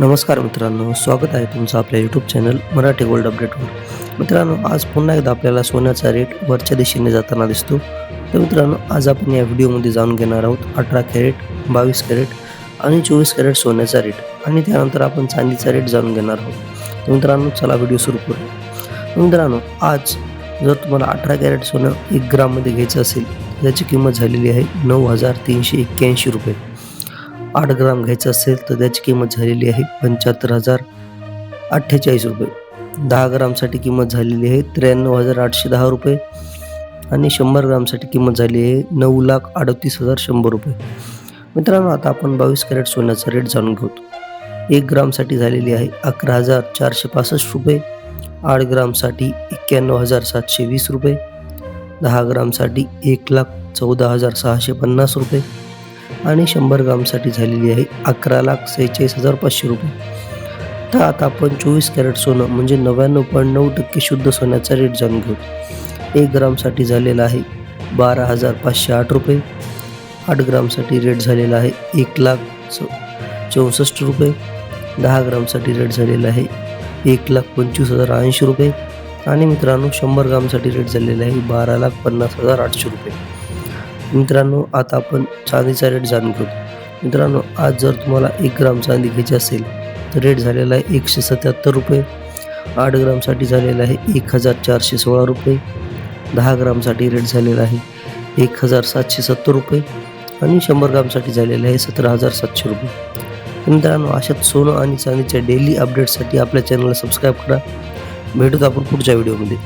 नमस्कार मित्रांनो स्वागत आहे तुमचं आपल्या यूट्यूब चॅनल मराठी गोल्ड अपडेटवर मित्रांनो आज पुन्हा एकदा आपल्याला सोन्याचा रेट वरच्या दिशेने जाताना दिसतो. तर मित्रांनो आज आपण या व्हिडिओमध्ये जाणून घेणार आहोत अठरा कॅरेट बावीस कॅरेट आणि चोवीस कॅरेट सोन्याचा रेट आणि त्यानंतर आपण चांदीचा रेट जाणून घेणार आहोत. तर मित्रांनो चला व्हिडिओ सुरू करू मित्रांनो आज जर तुम्हाला अठरा कॅरेट सोनं एक ग्राममध्ये घ्यायचं असेल याची किंमत झालेली आहे नऊ हजार तीनशे एक्क्याऐंशी रुपये. आठ ग्राम घ्यायचं असेल तर त्याची किंमत झालेली आहे पंच्याहत्तर हजार अठ्ठेचाळीस रुपये. दहा ग्रामसाठी किंमत झालेली आहे त्र्याण्णव हजार आठशे दहा रुपये आणि शंभर ग्रामसाठी किंमत झाली आहे नऊ लाख अडतीस हजार शंभर रुपये. मित्रांनो आता आपण बावीस कॅरेट सोन्याचा रेट जाणून घेतो एक ग्रामसाठी झालेली आहे अकरा हजार चारशे पासष्ट रुपये. आठ ग्रामसाठी एक्क्याण्णव हजार सातशे वीस रुपये. दहा ग्रामसाठी एक लाख चौदा हजार सहाशे पन्नास रुपये. आणि शंभर ग्रामसाठी झालेली आहे अकरा लाख सेहेचाळीस हजार पाचशे रुपये. तर आता आपण चोवीस कॅरेट सोनं म्हणजे नव्याण्णव पॉईंट नऊ टक्के शुद्ध सोन्याचा रेट जाणून घेऊ. एक ग्रामसाठी झालेला आहे बारा हजार पाचशे आठ रुपये. आठ ग्रामसाठी रेट झालेला आहे एक लाख चौ चौसष्ट रुपये. दहा ग्रामसाठी रेट झालेला आहे एक लाख पंचवीस हजार ऐंशी रुपये. आणि मित्रांनो शंभर ग्रामसाठी रेट झालेला आहे बारा लाख पन्नास हजार आठशे रुपये. मित्रांनो आता आपण चांदीचा रेट जाणून घेऊ. मित्रांनो आज जर तुम्हाला एक ग्राम चांदी घ्यायची असेल तर रेट झालेला आहे एकशे सत्याहत्तर रुपये. आठ ग्रामसाठी झालेला आहे एक हजार चारशे सोळा रुपये. दहा ग्रामसाठी रेट झालेला आहे एक हजार सातशे सत्तर रुपये. आणि शंभर ग्रामसाठी झालेला आहे सतरा हजार सातशे रुपये. मित्रांनो अशाच सोनं आणि चांदीच्या डेली अपडेटसाठी आपल्या चॅनलला सबस्क्राईब करा. भेटूत आपण पुढच्या व्हिडिओमध्ये